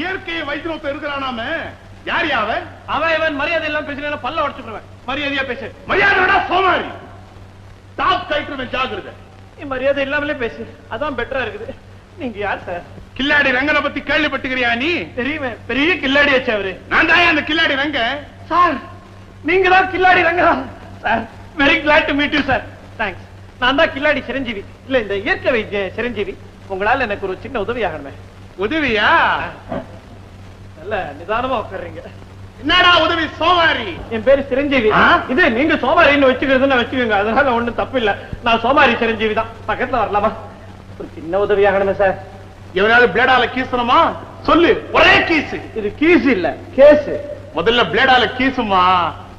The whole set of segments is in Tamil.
இயற்கையை வைத்திருத்த இருக்கிறானாம. யார் யாவ அவன்? இவன் மரியாதை எல்லாம் பேசுறேன் பல்ல உடச்சுடுவேன் மரியாதையா பேசு. மரியாதையோட சோமாரி. டாப் கைட்டுவன் ஜாகிரதை. நீ மரியாதை இல்லாமலே பேசு. அதான் பெட்டரா இருக்குது. நீங்க யார் சார் கில்லாடி ரங்கனை பத்தி கேள்விப்பட்டுக்கிறியா நீ? தெரியுமே பெரிய கில்லாடி வச்சு அவரு. நான் தான் அந்த கில்லாடி ரங்க சார் நீங்க தான் கில்லாடி Ranga sir very glad to meet you sir thanks நான் தான் கில்லாடி சிரஞ்சீவி. இல்ல இந்த இயற்கை வைத்திய சிரஞ்சீவி. உங்களால எனக்கு ஒரு சின்ன உதவி ஆகணுமே. உதவியா? நல்ல நிதானமா உட்காருங்க. என்னடா உதவி சோமாரி? என் பேரு சிரஞ்சீவி? இது நீங்க சோமாரின்னு வச்சுக்கிறதுன்னு வச்சுக்கோங்க. அதனால ஒண்ணும் தப்பு இல்ல நான் சோமாரி சிரஞ்சீவி தான். பக்கத்துல வரலாமா? ஒரு சின்ன உதவி ஆகணுமே சார். எவனாவது பிளேடால கீசணுமா? சொல்லு ஒரே கீசு. இது கீஸ் இல்ல கேஸ் முதல்ல பிளேடால கீசுமா?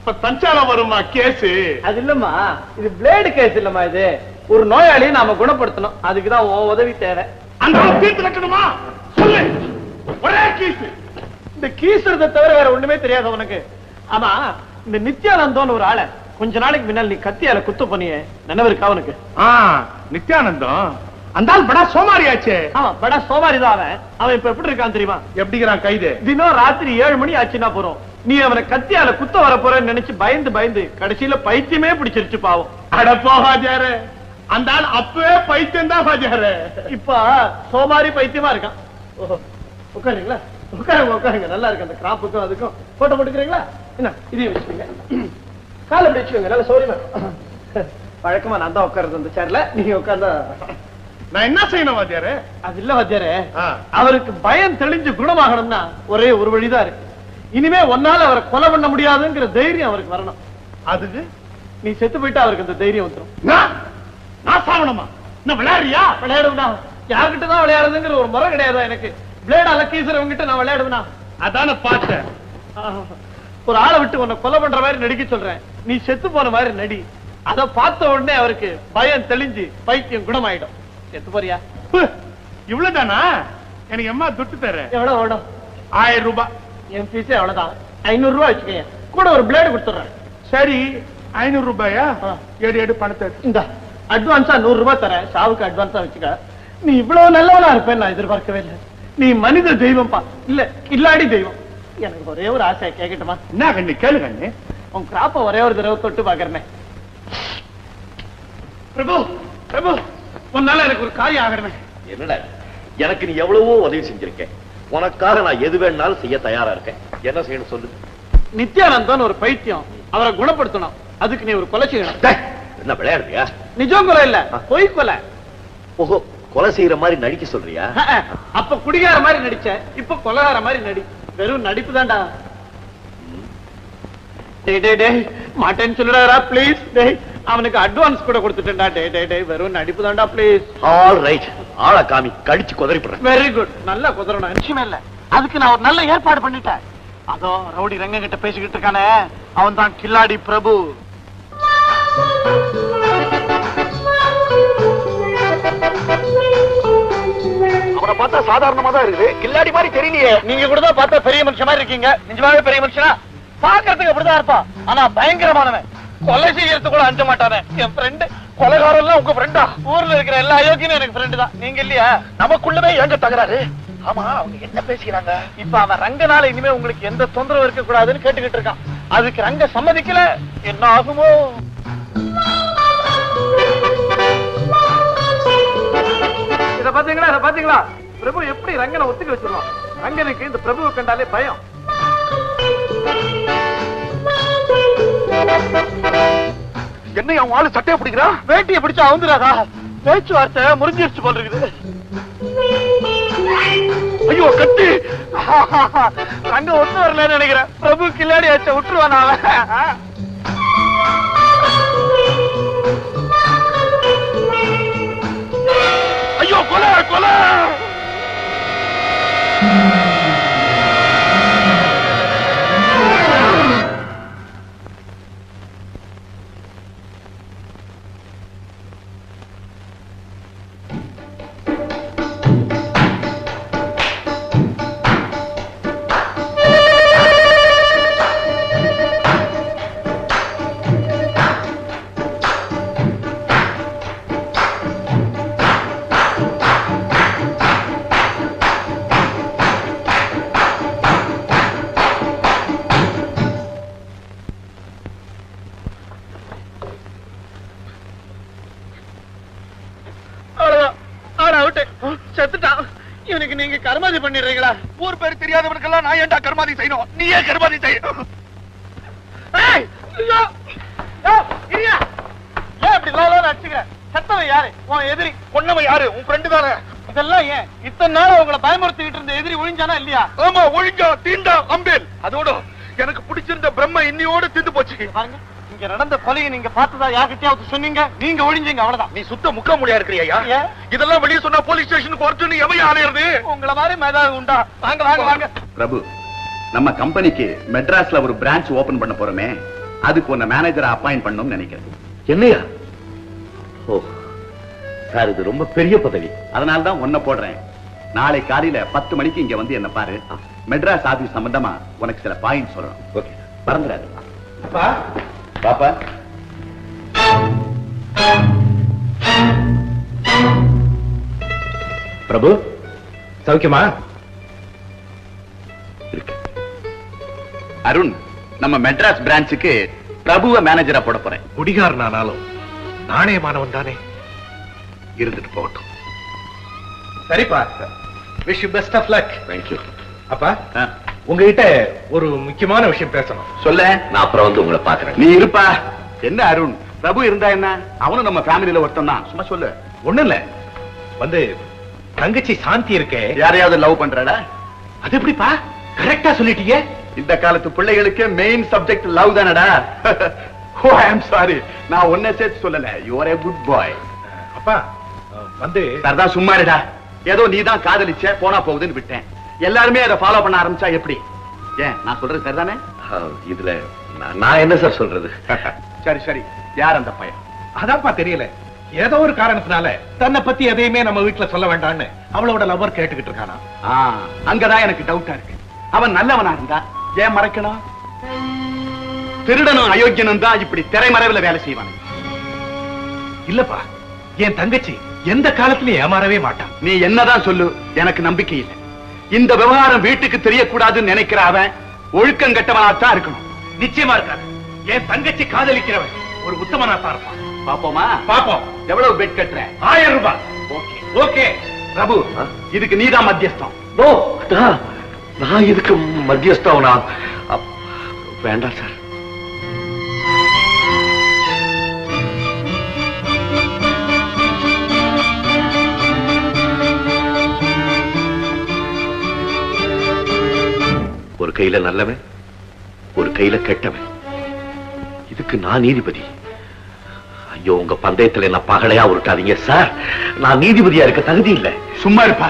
இப்ப தஞ்சால வருமா கேசு அது இல்லம்மா இது பிளேடு கேஸ் இல்லம்மா இது. ஒரு நோயாளியை நாம குணப்படுத்தணும். அதுக்குதான் உன் உதவி தேவை. அந்த தீர்த்து கட்டணுமா? சொல்லு. ஒரே கீசு இந்த கீசுறதை தவிர வேற ஒண்ணுமே தெரியாது உனக்கு? ஆமா இந்த நித்யானந்தம்னு ஒரு ஆளை கொஞ்ச நாளைக்கு முன்னால் நீ கத்தியால குத்து பண்ணிய. நினைவு இருக்கா ஆ நித்யானந்தம். அந்த ஆள் படா சோமாரியாச்சே ஆமா படா சோமாரி தான் அவன். அவன் இப்ப எப்படி இருக்கான் தெரியுமா? எப்படிங்கிறான் கைது? தினம் ராத்திரி ஏழு மணி ஆச்சுன்னா போறோம். நீ அவனை கத்தியால குத்த வர போறேன்னு நினைச்சு பயந்து பயந்து கடைசியில பைத்தியமே பிடிச்சிருச்சு பாவம். அட போகாஜாரு அந்த ஆள் அப்பவே பைத்தியம் தான் ஹாஜாரு இப்ப சோமாரி பைத்தியமா இருக்கான். உட்காருங்களா? உட்காருங்க உட்காருங்க. நல்லா இருக்கு அந்த கிராப்புக்கும் அதுக்கும். போட்டோ போட்டுக்கிறீங்களா? என்ன இதையும் வச்சுக்கோங்க. காலை அப்படி வச்சுக்கோங்க நல்ல சௌரியமா. வழக்கமா நான் தான் உட்காருது அந்த சேர்ல நீங்க உட்கார்ந்தா. நான் என்ன செய்யணும் வாத்தியாரு அது இல்ல வத்தியாரே. அவருக்கு பயம் தெளிஞ்சு குணமாகணும்னா ஒரே ஒரு வழிதான் இருக்கு. இனிமே ஒன்னால அவரை கொலை பண்ண முடியாதுங்கிற தைரியம் அவருக்கு வரணும். அதுக்கு நீ செத்து போயிட்டா அவருக்கு அந்த தைரியம் வந்துரும். நான் நான் சாவணுமா என்ன விளையாடுறியா? விளையாடுவனா யார்கிட்ட தான் விளையாடுறதுங்கிற ஒரு முறை கிடையாதா எனக்கு? பிளேடால கீசுறவங்க கிட்ட நான் விளையாடுவேனா அதான பார்த்தேன். ஒரு ஆளை விட்டு உன்னை கொலை பண்ற மாதிரி நடிக்க சொல்றேன். நீ செத்து போன மாதிரி நடி. அத பார்த்த உடனே அவருக்கு பயம் தெளிஞ்சு பைத்தியம் குணமாயிடும். செத்து போறியா? இவ்வளவுதானா? எனக்கு எம்மா துட்டு தர எவ்வளவு ஆயிரம் ரூபாய். என் ஃபீஸே அவ்வளவுதான். ஐநூறு ரூபாய் வச்சுக்கோங்க கூட ஒரு பிளேடு கொடுத்துறேன் சரி ஐநூறு ரூபாயா. எடு எடு பணத்தை. இந்த அட்வான்ஸா நூறு ரூபாய் தரேன். ஷாவுக்கு அட்வான்ஸா வச்சுக்க. நீ இவ்வளவு நல்லவனா இருப்பேன்னு நான் எதிர்பார்க்கவே இல்லை. நீ மனித தெய்வம் பா இல்ல கில்லாடி தெய்வம். எனக்கு ஒரே ஒரு ஆசை கேட்கட்டுமா என்ன கண்ணு கேளு கண்ணு. உன் கிராப்ப ஒரே ஒரு தடவை தொட்டு பாக்குறேன். பிரபு பிரபு உன்னால எனக்கு ஒரு காரியம் ஆகிறேன் என்னடா எனக்கு நீ எவ்வளவோ உதவி செஞ்சிருக்க. உனக்காக நான் எது வேணாலும் செய்ய தயாரா இருக்கேன். என்ன செய்யணும் சொல்லு. நித்யானந்தன் ஒரு பைத்தியம். அவரை குணப்படுத்தணும். அதுக்கு நீ ஒரு கொலை செய்யணும். என்ன விளையாடுறியா? நிஜம் கொலை இல்ல. பொய் கொலை. ஓஹோ கொலை செய்யற மாதிரி நடிக்க சொல்றியா? அப்ப குடிகார மாதிரி நடிச்ச இப்ப கொலகார மாதிரி நடி. வெறும் நடிப்பு தான்டா. டேய் டேய் டேய். மாட்டேன்னு சொல்லுடாரா ப்ளீஸ் டேய். அவனுக்கு அட்வான்ஸ் கூட கொடுத்துட்டேன்டா. டேய் டேய் டேய் வெறும் நடிப்பு தான்டா ப்ளீஸ் ஆல் ரைட் ஆளை காமி கடிச்சு குதறிப்படுறேன். வெரி குட் நல்லா குதிரணும் நிச்சயமே இல்ல. அதுக்கு நான் ஒரு நல்ல ஏற்பாடு பண்ணிட்டேன். அதோ ரவுடி ரங்க கிட்ட பேசிக்கிட்டு இருக்கானே. அவன் தான் கில்லாடி பிரபு. அவனை பார்த்தா சாதாரணமா தான் இருக்குது. கில்லாடி மாதிரி தெரியலையே. நீங்க கூட தான் பார்த்தா பெரிய மனுஷன் மாதிரி இருக்கீங்க. நிஜமாவே பெரிய மனுஷனா? பாக்குறதுக்கு அப்படிதான் இருப்பான். ஆனா பயங்கரமானவன். கொலை செய்யறது கூட அஞ்ச மாட்டானே. என் ஃப்ரெண்டு எல்லாம் உங்க ஃப்ரெண்டா ஊர்ல இருக்கிற எல்லா அயோக்கியும் எனக்கு ஃப்ரெண்டு தான். நீங்க இல்லையா? நமக்குள்ளவே எங்க தகராறு. ஆமா அவங்க என்ன பேசிக்கிறாங்க? இப்ப அவன் ரங்கனால இனிமே உங்களுக்கு எந்த தொந்தரவு இருக்க கூடாதுன்னு கேட்டுக்கிட்டு இருக்கான். அதுக்கு ரங்க சம்மதிக்கல. என்ன ஆகுமோ? இத பாத்தீங்களா? இத பாத்தீங்களா? பிரபு எப்படி ரங்கனை ஒத்துக்க வச்சிருவான்? ரங்கனுக்கு இந்த பிரபுவை கண்டாலே பயம். என்ன அவன் ஆளு சட்டையை பிடிக்கிறான் வேட்டியை பிடிச்சா அவுந்துராதா பேச்சுவார்த்தை முறிஞ்சிருச்சு போல் இருக்குது. ஐயோ கட்டு ரங்க ஒத்து வரலன்னு நினைக்கிறேன். பிரபு கில்லாடி ஆச்ச விட்டுருவான் அவன்? ஐயோ கொலை கொலை! செத்துட்டான் இவனுக்கு நீங்க கர்மாதி பண்ணிடுறீங்களா ஊர் பேர் தெரியாதவனுக்கெல்லாம் நான் ஏன்டா கர்மாதி செய்யணும் நீ ஏன் கர்மாதி செய்யணும்! ஏன் இப்படி லோலோன்னு? செத்தவன் யாரு? உன் எதிரி. பொண்ணவன் யாரு உன் ஃப்ரெண்டு தானே இதெல்லாம் ஏன்? இத்தனை நாள் உங்களை பயமுறுத்திக்கிட்டு இருந்த எதிரி ஒழிஞ்சானா இல்லையா? ஆமா ஒழிஞ்சா தீண்டா அம்பேல் அதோட எனக்கு பிடிச்சிருந்த பிரம்ம இன்னியோட தீந்து போச்சு பாருங்க, இங்க நடந்த கொலையை நீங்க பார்த்ததா யார்கிட்டயாவது சொன்னீங்க? நீங்க ஒழிஞ்சீங்க அவ்வளவுதான். நீ சுத்த முக்க முடியா இருக்கிறியா? இதெல்லாம் வெளியே சொன்னா போலீஸ் ஸ்டேஷனுக்கு வரட்டுன்னு எவையா அலையிறது உங்களை மாதிரி மேதாவது உண்டா? வாங்க வாங்க வாங்க. பிரபு நம்ம கம்பெனிக்கு மெட்ராஸ்ல ஒரு பிரான்ச் ஓபன் பண்ண போறோமே. அதுக்கு உன்னை மேனேஜரை அப்பாயிண்ட் பண்ணணும்னு நினைக்கிறேன். என்னையா? ஓ சார் இது ரொம்ப பெரிய பதவி. அதனால தான் உன்னை போடுறேன். நாளை காலையில பத்து மணிக்கு இங்க வந்து என்ன பாரு. மெட்ராஸ் ஆபீஸ் சம்பந்தமா உனக்கு சில பாயிண்ட் சொல்றோம். ஓகே. மறந்துடாது பாப்பா. பிரபு சௌக்கியமா? அருண் நம்ம மெட்ராஸ் பிரான்ச்சுக்கு பிரபுவ மேனேஜரா போட போறேன். குடிகாரனானாலும் நாணயமானவன் தானே. இருந்துட்டு போகட்டும். சரிப்பா. Wish you best of luck thank you அப்பா. உங்ககிட்ட ஒரு முக்கியமான விஷயம் பேசணும். சொல்ல நான் அப்புறம் வந்து உங்களை பாக்குறேன் நீ இருப்பா. என்ன அருண்? பிரபு இருந்தா என்ன? அவனும் நம்ம ஃபேமிலியில ஒருத்தன் தான். சும்மா சொல்லு. ஒண்ணு இல்ல. வந்து தங்கச்சி சாந்தி இருக்கே. யாரையாவது லவ் பண்றடா அது எப்படிப்பா? கரெக்டா சொல்லிட்டீங்க. இந்த காலத்து பிள்ளைகளுக்கு மெயின் சப்ஜெக்ட் லவ் தானடா? ஓ ஐ அம் சாரி நான் ஒன்ன சேர்த்து சொல்லல. You are a good boy அப்பா வந்து சரதா சும்மா இருடா. ஏதோ நீ தான் காதலிச்ச போனா போகுதுன்னு விட்டேன். எல்லாருமே அதை ஃபாலோ பண்ண ஆரம்பிச்சா எப்படி? ஏன் நான் சொல்றது சரிதானே? இதுல நான்- என்ன சார் சொல்றது? சரி சரி. யார் அந்த பையன்? அதான்ப்பா தெரியல. ஏதோ ஒரு காரணத்தினால தன்னை பத்தி எதையுமே நம்ம வீட்டுல சொல்ல வேண்டாம்னு அவளோட லவர் கேட்டுக்கிட்டு இருக்கானா? அங்கதான் எனக்கு டவுட்டா இருக்கு. அவன் நல்லவனா இருந்தா ஏன் மறைக்கணும்? திருடனும் அயோக்கியனும் தான் இப்படி திரைமறைவுல வேலை செய்வானுங்க இல்லப்பா என் தங்கச்சி எந்த காலத்திலயும் ஏமாறவே மாட்டான். நீ என்னதான் சொல்லு எனக்கு நம்பிக்கை இல்லை. இந்த விவகாரம் வீட்டுக்கு தெரியக்கூடாதுன்னு நினைக்கிற அவன் ஒழுக்கம் கெட்டவனாத்தான் இருக்கணும். நிச்சயமா இருக்காது. என் தங்கச்சி காதலிக்கிறவன் ஒரு உத்தமனா தான் இருப்பான். பாப்போமா? பாப்போம். எவ்வளவு பெட் கட்டுற? ஆயிரம் ரூபாய். ஓகே. ஓகே. பிரபு இதுக்கு நீதான் மத்தியஸ்தம். நான் நான் இதுக்கு மத்தியஸ்தவனா? அப்- வேண்டாம் சார். ஒரு கையில நல்லவன் ஒரு கையில கெட்டவன். இதுக்கு நான் நீதிபதி. ஐயோ உங்க பந்தயத்துல என்ன பகலையா உருட்டாதீங்க சார். நான் நீதிபதியா இருக்க தகுதி இல்லை. சும்மா இருப்பா.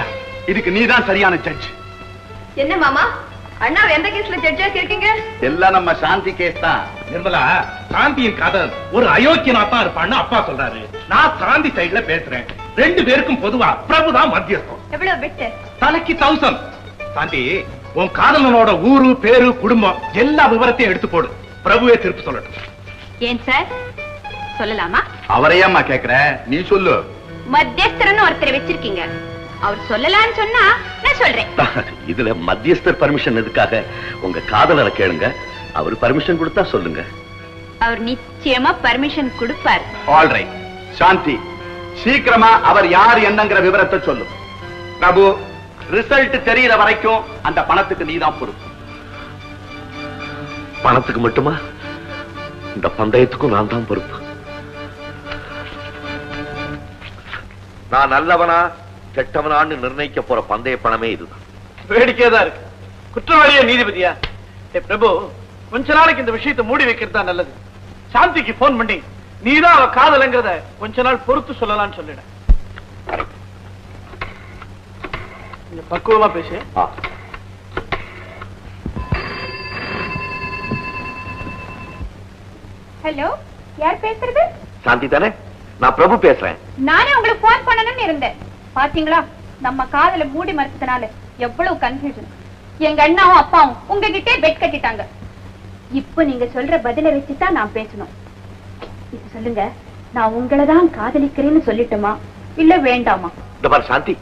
இதுக்கு நீதான் சரியான ஜட்ஜ் என்ன மாமா? அண்ணா எந்த கேஸ்ல ஜட்ஜா இருக்கீங்க? எல்லாம் நம்ம சாந்தி கேஸ் தான். நிர்மலா சாந்தியின் காதல் ஒரு அயோக்கியனா தான் இருப்பான்னு அப்பா சொல்றாரு. நான் சாந்தி சைடுல பேசுறேன். ரெண்டு பேருக்கும் பொதுவா பிரபுதான் மத்தியஸ்தம். எவ்வளவு பெட்டு தலைக்கு தௌசண்ட் சாந்தி உன் காதலனோட ஊரு பேரு குடும்பம் எல்லா விவரத்தையும் எடுத்து போடு. பிரபுவே திருப்பி சொல்லட்டும். ஏன் சார்? சொல்லலாமா? அவரையாம்மா கேக்குற? நீ சொல்லு. மத்தியஸ்தரன்னு ஒருத்தர் வச்சிருக்கீங்க. அவர் சொல்லலாம்னு சொன்னா நான் சொல்றேன். இதுல மத்தியஸ்தர் பர்மிஷன் எதுக்காக? உங்க காதலரை கேளுங்க. அவர் பர்மிஷன் கொடுத்தா சொல்லுங்க. அவர் நிச்சயமா பர்மிஷன் கொடுப்பார். ஆல் ரைட் சாந்தி சீக்கிரமா அவர் யார் என்னங்கிற விவரத்தை சொல்லு. பிரபு ரிசல்ட் தெரியற வரைக்கும் அந்த பணத்துக்கு நீதான் பொறுப்பு. பணத்துக்கு மட்டுமா? இந்த பந்தயத்துக்கும் நான் தான் பொறுப்பு. நான் நல்லவனா கெட்டவனான்னு நிர்ணயிக்க போற பந்தய பணமே இதுதான். வேடிக்கையா தான் இருக்கு. குற்றவாளியா நீதிபதியா? பிரபு கொஞ்ச நாளைக்கு இந்த விஷயத்தை மூடி வைக்கிறது தான் நல்லது. சாந்திக்கு போன் பண்ணி நீதான் அவ காதலங்கிறத கொஞ்ச நாள் பொறுத்து சொல்லலாம்னு சொல்லிட. கொஞ்சம் பக்குவமா பேசு. ஆ. ஹலோ யார் பேசுறது? சாந்தி தானே? நான் பிரபு பேசுறேன். நானே உங்களுக்கு போன் பண்ணணும்னு இருந்தேன். பாத்தீங்களா? நம்ம காதல மூடி மறைச்சதுனால எவ்வளவு கன்ஃபியூஷன் எங்க அண்ணாவும் அப்பாவும் உங்ககிட்டே பெட் கட்டிட்டாங்க. இப்போ நீங்க சொல்ற பதில வச்சுதான் நான் பேசணும். இப்ப சொல்லுங்க நான் உங்களை தான் காதலிக்கிறேன்னு சொல்லட்டுமா? இல்ல வேண்டாமா? சாந்தி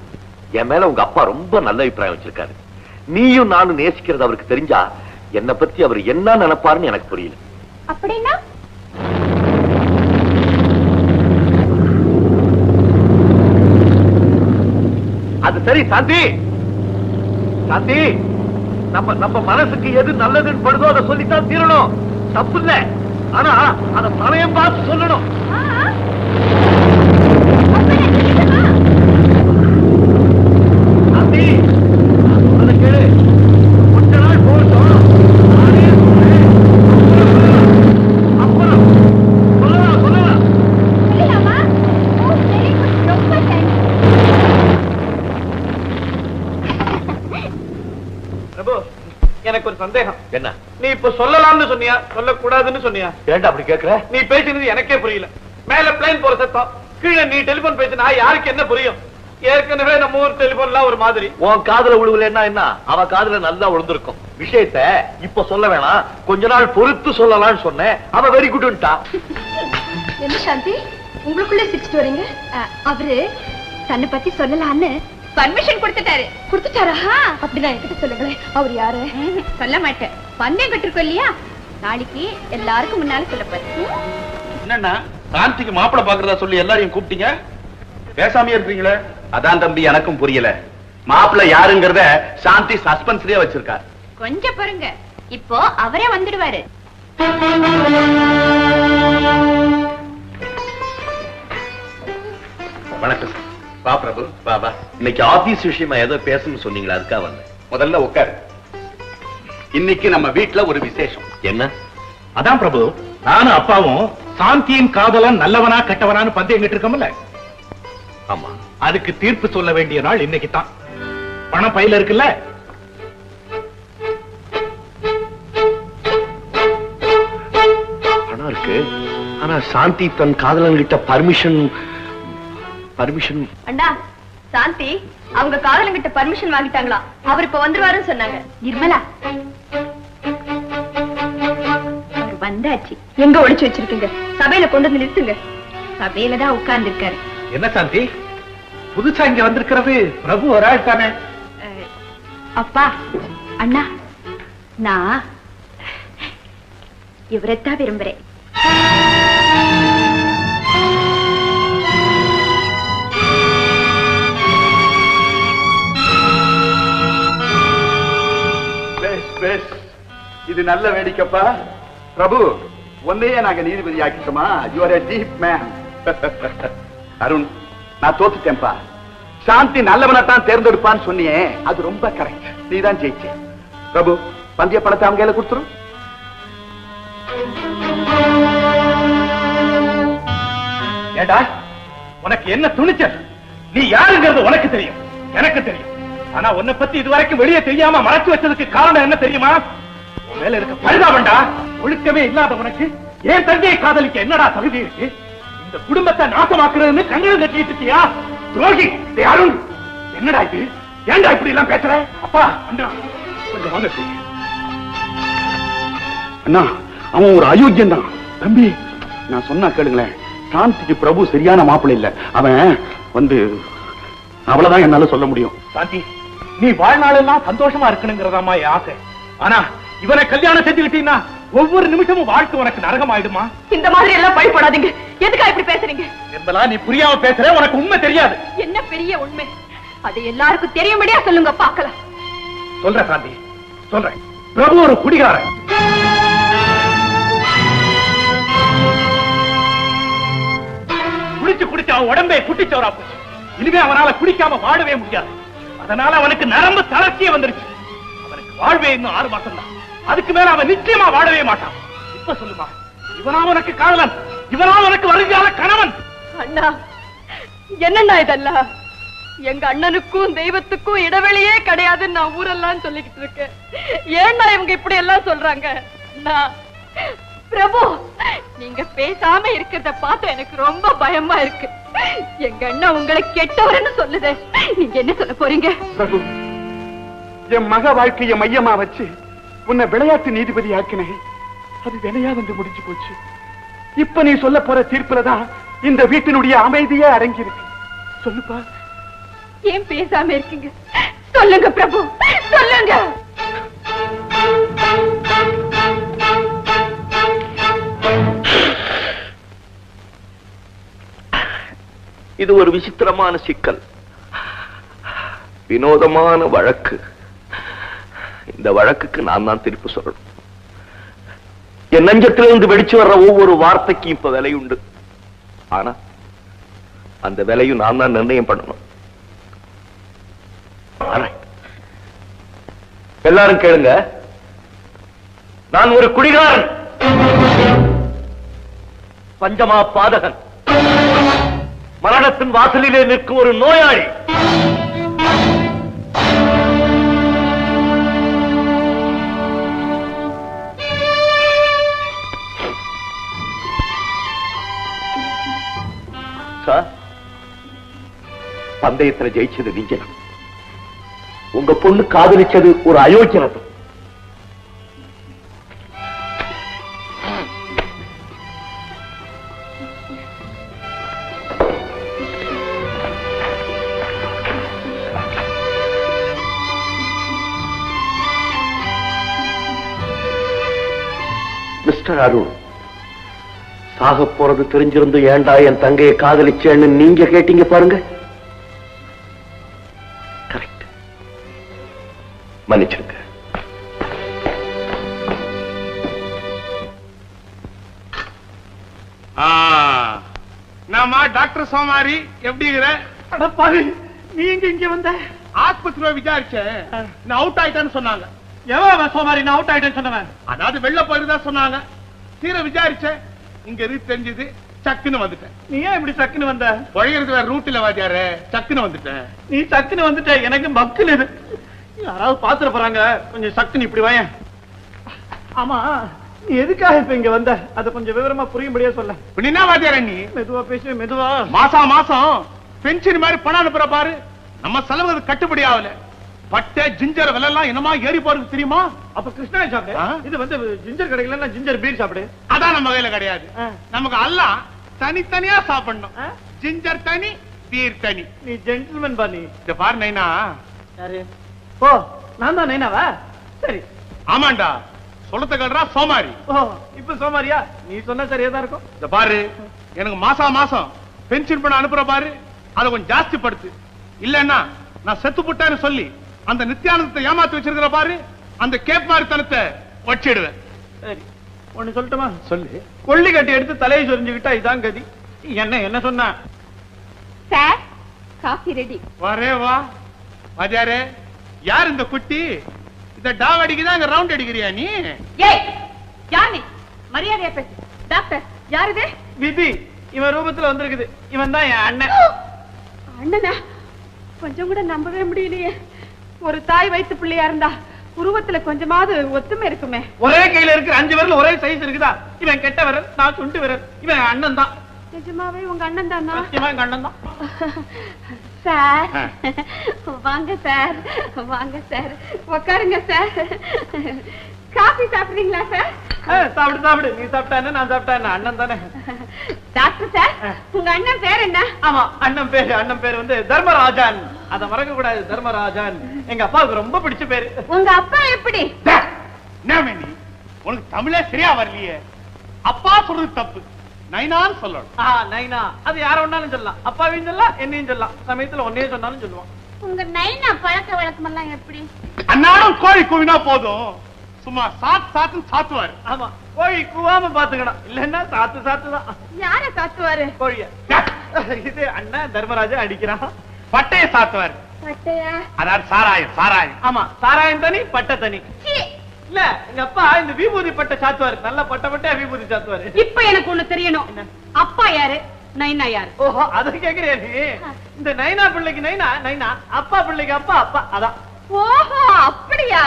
என் மேல உங்க அப்பா ரொம்ப நல்ல அபிப்பிராயம் வச்சிருக்காரு. நீயும் நானும் நேசிக்கிறது அவருக்கு தெரிஞ்சா என்னை பத்தி அவர் என்ன நினைப்பாருன்னு எனக்கு புரியல. அப்படின்னா? அது சரி சாந்தி! சாந்தி! நம்ம நம்ம மனசுக்கு எது நல்லதுன்னு படுதோ அதை சொல்லித்தான் தீரணும். தப்பு இல்ல. ஆனா அத சமயம் பார்த்து சொல்லணும் சாந்தி அதை கேளு கொஞ்ச நாள் போகட்டும் நானே சொல்றேன். அப்புறம் சொல்லலாம் சொல்லலாம் சொல்லலாமா ஓ வெரி குட் ரொம்ப தேங்க்ஸ் பிரபு எனக்கு ஒரு சந்தேகம் என்ன நீ இப்ப சொல்லலாம்னு சொன்னியா? சொல்லக்கூடாதுன்னு சொன்னியா? ஏன்டா அப்படி கேக்குற? நீ பேசினது எனக்கே புரியல. மேல பிளைன் போற சத்தம். கீழே நீ டெலிபோன் பேசினா யாருக்கு என்ன புரியும்? ஏற்கனவே நம்ம ஊர் டெலிபோன்லாம் ஒரு மாதிரி. உன் காதுல விழுவலன்னா என்ன? அவ காதுல நல்லா விழுந்திருக்கும் விஷயத்த இப்ப சொல்ல வேணாம். கொஞ்ச நாள் பொறுத்து சொல்லலாம்னு சொன்னேன். அவ வெரி குட்ன்ட்டா என்ன சாந்தி? உங்களுக்குள்ளே சிரிச்சிட்டு வரீங்க? அவரு தன்னை பத்தி சொல்லலான்னு பர்மிஷன் கொடுத்துட்டாரு. கொடுத்துட்டாரா? அப்படிதான் என்கிட்ட சொல்லுங்களேன். அவர் யாரு? சொல்ல மாட்டேன். பந்தயம் கட்டிருக்கோம் இல்லையா? நாளைக்கு எல்லாருக்கும் முன்னால சொல்லப்பாரு என்னன்னா சாந்திக்கு மாப்பிளை பாக்குறதா சொல்லி எல்லாரையும் கூப்பிட்டீங்க? பேசாமே இருக்கீங்களே அதான் தம்பி எனக்கும் புரியல. மாப்பிளை யாருங்கிறத சாந்தி சஸ்பென்ஸ்லயே வச்சிருக்கார். கொஞ்சம் பாருங்க இப்போ அவரே வந்துடுவாரு. வணக்கம் வா பிரபு. வா வா. இன்னைக்கு ஆபீஸ் விஷயமா ஏதோ பேசணும்னு சொன்னீங்களா அதுக்காக வந்தேன். முதல்ல உட்காரு. இன்னைக்கு நம்ம வீட்ல ஒரு விசேஷம். என்ன? அதான் பிரபு. நானும் அப்பாவும் சாந்தியின் காதலன் நல்லவனா கெட்டவனான்னு பந்தயம் இருக்கோம்ல ஆமா. அதுக்கு தீர்ப்பு சொல்ல வேண்டிய நாள் இன்னைக்கு தான். பணம் பையில இருக்குல்ல? பணம் இருக்கு. ஆனா சாந்தி தன் காதலன் கிட்ட பர்மிஷன் பர்மிஷன் அண்ணா சாந்தி அவங்க காதலங்கிட்ட பர்மிஷன் வாங்கிட்டாங்களா? அவர் இப்ப வந்துருவாருன்னு சொன்னாங்க. நிர்மலா. வந்தாச்சு. எங்க ஒளிச்சு வச்சிருக்கீங்க? சபையில கொண்டு வந்து நிறுத்துங்க. சபையில தான் உட்கார்ந்து இருக்காரு என்ன சாந்தி? புதுசா இங்க வந்திருக்கிறது. பிரபு ஒரு ஆள் தானே. அப்பா அண்ணா. நான் இவரைத்தான் விரும்புறேன். பேஸ் இது நல்ல வேடிக்கைப்பா. பிரபு ஒன்னையே நாங்க நீதிபதி ஆக்கிட்டோமா? You are deep man Arun நான் தோத்துட்டேன்ப்பா. சாந்தி நல்லவனை தான் தேர்ந்தெடுப்பான்னு சொன்னியே. அது ரொம்ப கரெக்ட் நீ தான் ஜெயிச்ச. பிரபு பந்தய பணத்தை அவங்க கையில கொடுத்துரும். ஏடா உனக்கு என்ன துணிச்சல்? நீ யாருங்கிறது உனக்கு தெரியும். எனக்கு தெரியும். ஆனா உன்னை பத்தி இதுவரைக்கும் வெளியே தெரியாம மறைச்சு வச்சதுக்கு காரணம் என்ன தெரியுமா? மேல இருக்க பரிதாபண்டா ஒழுக்கமே இல்லாத உனக்கு ஏன் தந்தையை காதலிக்க என்னடா தகுதி இருக்கு? இந்த குடும்பத்தை நாசமாக்குறதுன்னு கண்ணீர் கட்டிட்டு இருக்கியா? துரோகி அருண் என்னடா இது? ஏன்டா இப்படி எல்லாம் பேசுற? அப்பா அண்ணா கொஞ்சம் வாங்க அண்ணா அவன் ஒரு அயோக்கியன் தான் தம்பி நான் சொன்னா கேளுங்களேன். சாந்திக்கு பிரபு சரியான மாப்பிள்ளை இல்ல. அவன் வந்து அவ்வளவுதான் என்னால சொல்ல முடியும். சாந்தி நீ வாழ்நாளெல்லாம் சந்தோஷமா இருக்கணுங்கிறதாமா என் ஆசை. ஆனா இவனை கல்யாணம் செஞ்சுக்கிட்டீங்கன்னா ஒவ்வொரு நிமிஷமும் வாழ்க்கை உனக்கு நரகமாயிடுமா? இந்த மாதிரி எல்லாம் பயப்படாதீங்க. எதுக்கா இப்படி பேசுறீங்க? என்பதா நீ புரியாம பேசுற உனக்கு உண்மை தெரியாது. என்ன பெரிய உண்மை? அது எல்லாருக்கும் தெரியும்படியா சொல்லுங்க பார்க்கலாம். சொல்ற சாந்தி. சொல்றேன். பிரபு ஒரு குடிகாரன். குடிச்சு குடிச்சு அவன் உடம்பே குட்டிச்சோரா போச்சு. இனிமே அவனால குடிக்காம வாழவே முடியாது. அதனால அவனுக்கு நரம்பு தளர்ச்சியே வந்துருச்சு. அவனுக்கு வாழ்வே இன்னும் ஆறு மாசம் தான் அதுக்கு மேல அவன் நிச்சயமா வாழவே மாட்டான். இப்ப சொல்லுமா இவனா உனக்கு காதலன் இவனா உனக்கு வருங்கால கணவன்? அண்ணா என்னண்ணா இதெல்லாம்? எங்க அண்ணனுக்கும் தெய்வத்துக்கும் இடைவெளியே கிடையாதுன்னு நான் ஊரெல்லாம் சொல்லிக்கிட்டு இருக்கேன். ஏன்னா இவங்க இப்படி எல்லாம் சொல்றாங்க? அண்ணா பிரபு நீங்க பேசாம இருக்கிறத பார்த்து எனக்கு ரொம்ப பயமா இருக்கு. எங்க அண்ணா உங்களை கெட்டவர்னு சொல்லுதே. நீங்க என்ன சொல்ல போறீங்க? பிரபு என் மக வாழ்க்கைய மையமா வச்சு உன்னை விளையாட்டு நீதிபதி ஆக்கினேன். அது வினையா வந்து முடிஞ்சு போச்சு. இப்ப நீ சொல்ல போற தீர்ப்புலதான் இந்த வீட்டினுடைய அமைதியே அடங்கி இருக்கு சொல்லுப்பா. ஏன் பேசாம இருக்கீங்க? சொல்லுங்க பிரபு. சொல்லுங்க. இது ஒரு விசித்திரமான சிக்கல். வினோதமான வழக்கு. இந்த வழக்குக்கு நான் தான் திருப்பி சொல்லணும். என் நெஞ்சத்திலிருந்து வெடிச்சு வர்ற ஒவ்வொரு வார்த்தைக்கும் இப்ப விலையுண்டு. உண்டு ஆனா அந்த விலையும் நான் தான் நிர்ணயம் பண்ணணும். எல்லாரும் கேளுங்க. நான் ஒரு குடிகாரன். பஞ்சமா பாதகன். மரணத்தின் வாசலிலே நிற்கும் ஒரு நோயாளி. சார் பந்தயத்துல ஜெயிச்சது நீங்க உங்க பொண்ணு காதலிச்சது ஒரு அயோக்கியனது. மிஸ்டர் அருண் சாக போறது தெரிஞ்சிருந்து ஏன்டா என் தங்கையை காதலிச்சேன்னு நீங்க கேட்டீங்க பாருங்க. கரெக்ட் மன்னிச்சிருங்க. ஆ, நாம டாக்டர் சோமாரி எப்படிங்கிற அட பாவி நீ எங்க இங்க வந்த? ஆஸ்பத்திரியில விசாரிச்சேன். நான் அவுட் ஆயிட்டேன்னு சொன்னாங்க. எவன் சோமாரி? நான் அவுட் ஆயிட்டேன்னு சொன்னவன். அதாவது வெள்ள போயிருந்தா சொன்னாங்க. தீர விசாரிச்சேன். இங்க இருக்கு தெரிஞ்சது. சக்குன்னு வந்துட்டேன். நீ ஏன் இப்படி சக்குன்னு வந்த? பழையிறது வேற ரூட்ல வாத்தியாரு. சக்குன்னு வந்துட்டேன். நீ சக்குன்னு வந்துட்ட எனக்கு பக்குன்னு இது. யாராவது பாத்துற போறாங்க கொஞ்சம் சக்குன்னு இப்படி வாயேன். ஆமா நீ எதுக்காக இப்ப இங்க வந்த? அத கொஞ்சம் விவரமா புரியும்படியா சொல்ல. என்ன வாத்தியார நீ? மெதுவா பேசு மெதுவா. மாசா மாசம் பென்ஷன் மாதிரி பணம் அனுப்புற பாரு நம்ம செலவு அது கட்டுப்படி ஆகல. பட்டை ஜிஞ்சர் விலை எல்லாம் என்னமா ஏறி போறது தெரியுமா? அப்ப கிருஷ்ணா சாப்பிடு? இது வந்து ஜிஞ்சர் கடையில ஜிஞ்சர் பீர் சாப்பிடு. அதான் நம்ம கையில கிடையாது. நமக்கு எல்லாம் தனித்தனியா சாப்பிடணும்? ஜிஞ்சர் தனி பீர் தனி. நீ ஜென்டில்மேன் பா நீ. இந்த பாரு நைனா. யாரு? ஓ நான் தான் நைனாவா? சரி. ஆமாண்டா. சொல்லத்த கல்றா சோமாரி. ஓ இப்ப சோமாரியா? நீ சொன்னா சரியா தான் இருக்கும். இந்த பாரு. எனக்கு மாசா மாசம் பென்ஷன் பண்ண அனுப்புற பாரு. அதை கொஞ்சம் ஜாஸ்தி படுத்து. இல்லன்னா நான் செத்து புட்டேன்னு சொல்லி அந்த நித்யானந்தத்தை ஏமாத்தி வச்சிருக்கிற பாரு. அந்த கேப் மாதிரி தனத்தை வச்சிடுவேன். சரி ஒண்ணு சொல்லட்டுமா? சொல்லு. கொள்ளி கட்டி எடுத்து தலையை சொரிஞ்சுக்கிட்டா இதான் கதி. என்ன என்ன சொன்னா? Sir coffee ready. வரே வா. வாஜாரே யார் இந்த குட்டி? இந்த டாவ் அடிக்குதா? இங்க ரவுண்ட் அடிக்கிறியா நீ? ஏய் யார் நீ? மரியாதையா பேசு. டாக்டர் யார் இது? விதி இவன் ரூபத்துல வந்திருக்குது. இவன் தான் என் அண்ணன். அண்ணனா? கொஞ்சம் கூட நம்பவே முடியலையே. ஒரு தாய் வயித்து பிள்ளையா இருந்தா உருவத்துல கொஞ்சமாவது ஒத்துமை இருக்குமே. ஒரே கையில இருக்கிற அஞ்சு விரல் ஒரே சைஸ் இருக்குதா? இவன் கெட்ட விரல் நான் சுண்டு விரல். இவன் அண்ணன் தான். நிஜமாவே உங்க அண்ணன் தானா? சத்தியமா எங்க அண்ணன் தான். சார். வாங்க சார். வாங்க சார். உட்காருங்க சார். காபி சாப்பிடுறீங்களா சார்? சாப்பிடு சாப்பிடு. நீ சாப்பிட்டா நான் சாப்பிட்டா என்ன அண்ணன் தானே. டாக்டர் சார் உங்க அண்ணன் பேர் என்ன? ஆமா அண்ணன் பேரு. அண்ணன் பேரு வந்து தர்மராஜன். அத மறக்க கூடாது தர்மராஜன். எங்க அப்பாவுக்கு ரொம்ப பிடிச்ச பேரு. உங்க அப்பா எப்படி? உனக்கு தமிழே சரியா வரலையே. அப்பா சொல்றது தப்பு. நைனான்னு சொல்லணும். ஆ நைனா. அது யார வேணாலும் சொல்லலாம். அப்பாவையும் சொல்லலாம் என்னையும் சொல்லலாம். சமயத்துல ஒன்னையும் சொன்னாலும் சொல்லுவான். உங்க நைனா பழக்க வழக்கம் எல்லாம் எப்படி? அன்னாடம் கோழி கூவினா போதும். சும்மா சாத்து சாத்துன்னு சாத்துவாரு. ஆமா. கோழி கூவாம பாத்துக்கணும். இல்லன்னா சாத்து சாத்து தான் யார காத்துவாரு கோழிய. இது அண்ணன் தர்மராஜா அடிக்கிறான். பட்டைய சாத்துவாரு. பட்டையா? அதாவது சாராயம் சாராயம். ஆமா. சாராயம் தனி பட்டை தனி. இல்ல எங்க அப்பா இந்த விபூதி பட்டை சாத்துவாரு. நல்ல பட்டை பட்டையா விபூதி சாத்துவாரு. இப்ப எனக்கு ஒண்ணு தெரியணும். அப்பா யாரு? நைனா யாரு? ஓஹோ அத கேக்குறியா நீ? இந்த நைனா பிள்ளைக்கு நைனா நைனா. அப்பா பிள்ளைக்கு அப்பா அப்பா. அதான். ஓஹோ அப்படியா?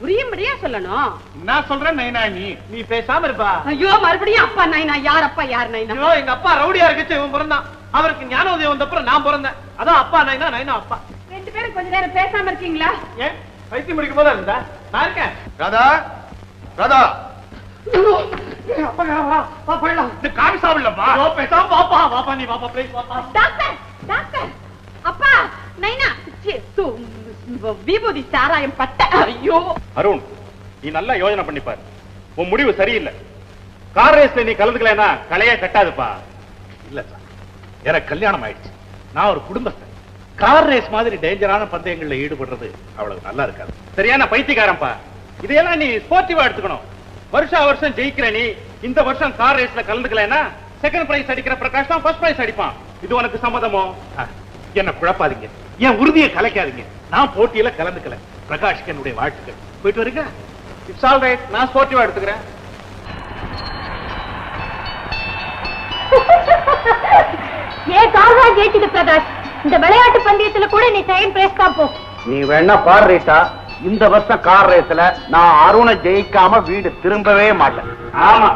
புரியும்படியா சொல்லணும். என்ன சொல்ற நைனா நீ நீ பேசாம இருப்பா. ஐயோ மறுபடியும் அப்பா நைனா யார் அப்பா யார் நைனா? ஐயோ எங்க அப்பா ரவுடியா இருக்குச்சு இவன் பிறந்தான். அவருக்கு ஞானோதயம் வந்தப்புறம் நான் பிறந்தேன். அதான் அப்பா நைனா நைனா அப்பா. ரெண்டு பேரும் கொஞ்ச நேரம் பேசாம இருக்கீங்களா? ஏன்? பைத்தியம் முடிக்கும் போதா இருந்தா? நான் இருக்கேன். ராதா ராதா. அப்பா வா வா போயிடலாம். இது காபி சாப்பிடலப்பா. ஐயோ, பேசாம வாப்பா வாப்பா நீ வாப்பா ப்ளீஸ் வாப்பா. Doctor doctor. அப்பா நைனா சு, விபூதி சாராயம் பட்டை ஐயோ! அருண் நீ நல்லா யோசனை பண்ணிப்பாரு. உன் முடிவு சரியில்லை. கார் ரேஸ்ல நீ கலந்துக்கலனா கலையே கட்டாதுப்பா. இல்ல சார் எனக்கு கல்யாணம் ஆயிடுச்சு. நான் ஒரு குடும்பஸ்தன். கார் ரேஸ் மாதிரி டேஞ்சரான பந்தயங்கள்ல ஈடுபடுறது அவ்வளவு நல்லா இருக்காது. சரியான பைத்தியக்காரன்பா இதையெல்லாம் நீ ஸ்போர்ட்டிவா எடுத்துக்கணும். வருஷா வருஷம் ஜெயிக்கிற நீ இந்த வருஷம் கார் ரேஸ்ல கலந்துக்கலன்னா செகண்ட் பிரைஸ் அடிக்கிற பிரகாஷ் தான் ஃபர்ஸ்ட் பிரைஸ் அடிப்பான். இது உனக்கு சம்மதமோ? என்ன குழப்பாதீங்க. என் உறுதியை கலைக்காதீங்க. நான் போட்டியில கலந்துக்கல. பிரகாஷ்க்கு என்னுடைய வாழ்த்துக்கள். போயிட்டு வரீங்க. இட்ஸ் ஆல் ரைட் நான் ஸ்போர்ட்டிவா எடுத்துக்கிறேன். ஏன் கார் தான் ஜெயிச்சது பிரகாஷ். இந்த விளையாட்டு பந்தயத்துல கூட நீ செகண்ட் பிரைஸ் தான் போ. நீ வேணா பாரு ரீட்டா. இந்த வருஷம் கார் ரேஸ்ல நான் அருணை ஜெயிக்காம வீடு திரும்பவே மாட்டேன். ஆமா.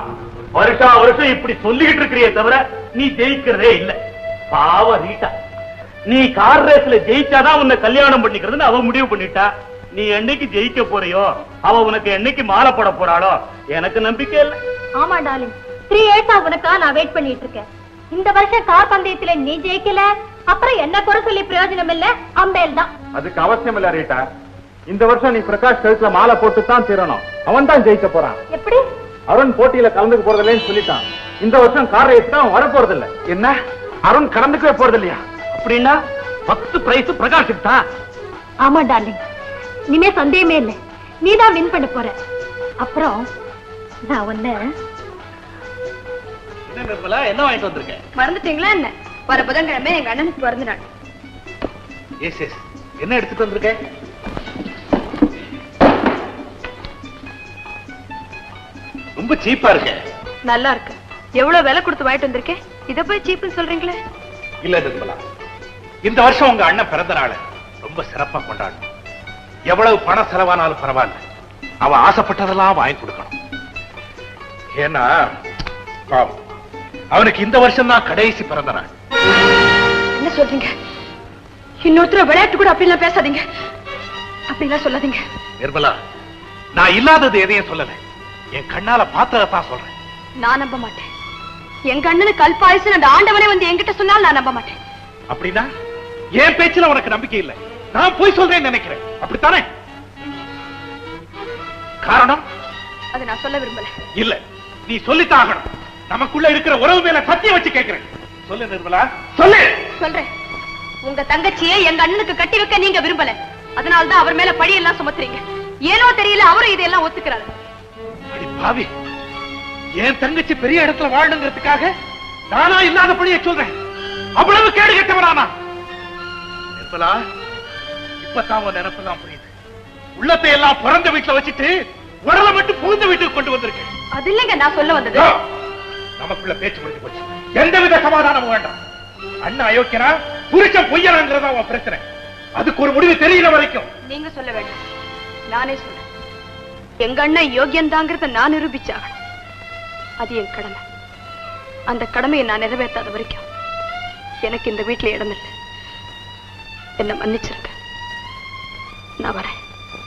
வருஷா வருஷம் இப்படி சொல்லிக்கிட்டு இருக்கிறியே தவிர நீ ஜெயிக்கிறதே இல்ல. பாவ ரீட்டா. நீ கார் ரேஸ்ல ஜெயிச்சாதான் உன்னை கல்யாணம் பண்ணிக்கிறதுன்னு அவ முடிவு பண்ணிட்டா. நீ என்னைக்கு ஜெயிக்க போறியோ அவ உனக்கு என்னைக்கு மாலை போட போறாளோ எனக்கு நம்பிக்கை இல்ல. ஆமா டார்லிங். த்ரீ இயர்ஸா உனக்கா நான் வெயிட் பண்ணிட்டு இருக்கேன். இந்த வருஷம் கார் பந்தயத்துல நீ ஜெயிக்கல அப்புறம் என்ன குறை சொல்லி பிரயோஜனம் இல்ல? அம்பேல் தான். அதுக்கு அவசியம் இல்ல ரீட்டா. இந்த வருஷம் நீ பிரகாஷ் கழுத்துல மாலை போட்டு தான் தீரணும். அவன் தான் ஜெயிக்க போறான். எப்படி? அருண் போட்டியில கலந்துக்க போறது இல்லைன்னு சொல்லிட்டான். இந்த வருஷம் கார் ரேஸ் தான் வர போறது இல்ல என்ன? அருண் கலந்துக்கவே போறது இல்லையா அப்படின்னா பத்து பிரைஸ் பிரகாஷுக்கு தான் ஆமா டார்லிங் இனிமே சந்தேகமே இல்ல. நீ தான் வின் பண்ண போற. அப்புறம் நான் ஒண்ணு என்ன வாங்கிட்டு வந்திருக்கேன் மறந்துட்டீங்களா என்ன? வர புதன்கிழமை எங்க அண்ணனுக்கு பிறந்த நாள். எஸ் எஸ் என்ன எடுத்துட்டு வந்திருக்கேன் ரொம்ப சீப்பா இருக்கு. நல்லா இருக்கு. எவ்வளவு விலை கொடுத்து வாங்கிட்டு வந்திருக்கேன் இத போய் சீப்புன்னு சொல்றீங்களே? இல்ல நிர்மலா இந்த வருஷம் உங்க அண்ணன் பிறந்த நாளை ரொம்ப சிறப்பா கொண்டாடணும். எவ்வளவு பணம் செலவானாலும் பரவாயில்ல. அவன் ஆசைப்பட்டதெல்லாம் வாங்கி கொடுக்கணும். ஏன்னா பாவம், அவனுக்கு இந்த வருஷம் தான் கடைசி பிறந்த நாள் என்ன சொல்றீங்க? இன்னொருத்தர விளையாட்டு கூட அப்படிலாம் பேசாதீங்க. அப்படிலாம் சொல்லாதீங்க. நிர்மலா நான் இல்லாதது எதையும் சொல்லல. என் கண்ணால பார்த்ததான் சொல்றேன். நான் நம்ப மாட்டேன். எங்க அண்ணனு கல்பாயசன் அந்த ஆண்டவனே வந்து என்கிட்ட சொன்னால் நான் நம்ப மாட்டேன். அப்படின்னா? என் பேச்சுல உனக்கு நம்பிக்கை இல்லை. நான் போய் சொல்றேன்னு நினைக்கிறேன். அப்படித்தானே? காரணம்? அதை நான் சொல்ல விரும்பல. இல்ல. நீ சொல்லித்தான் ஆகணும் நமக்குள்ள இருக்கிற உறவு மேல சத்தியம் வச்சு கேட்கிறேன். சொல்லு நிர்மலா. சொல்லு! சொல்றேன். உங்க தங்கச்சியை எங்க அண்ணனுக்கு கட்டி வைக்க நீங்க விரும்பல. அதனாலதான் அவர் மேல பழி எல்லாம் சுமத்துறீங்க. ஏனோ தெரியல அவரும் இதையெல்லாம் ஒத்துக்கிறாரு. பாவி. என் தங்கச்சி பெரிய இடத்துல வாழணுங்கிறதுக்காக நானா இல்லாதபடியே சொல்றேன். அவ்வளவு கேடு கெட்டவனானா நிர்மலா இப்பதான் உன் நினைப்பெல்லாம் புரியுது. உள்ளத்தை எல்லாம் பிறந்த வீட்டுல வச்சுட்டு உடலை மட்டும் புகுந்த வீட்டுக்கு கொண்டு வந்திருக்கேன். அது இல்லைங்க நான் சொல்ல வந்தது. நமக்குள்ள பேச்சு முடிஞ்சு போச்சு. எந்தவித சமாதானமும் வேண்டாம். அண்ணன் அயோக்கியனா? புருஷன் பொய்யனாங்கிறதா உன் பிரச்சனை. அதுக்கு ஒரு முடிவு தெரியல வரைக்கும். நீங்க சொல்ல வேண்டாம். நானே சொல்றேன் எங்க அண்ணன் யோகியன் தாங்கிறத நான் நிரூபிச்சாகணும். அது என் கடமை. அந்த கடமையை நான் நிறைவேற்றாத வரைக்கும் எனக்கு இந்த வீட்டுல இடம் இல்லை. என்ன மன்னிச்சிருங்க. நான் வரேன்.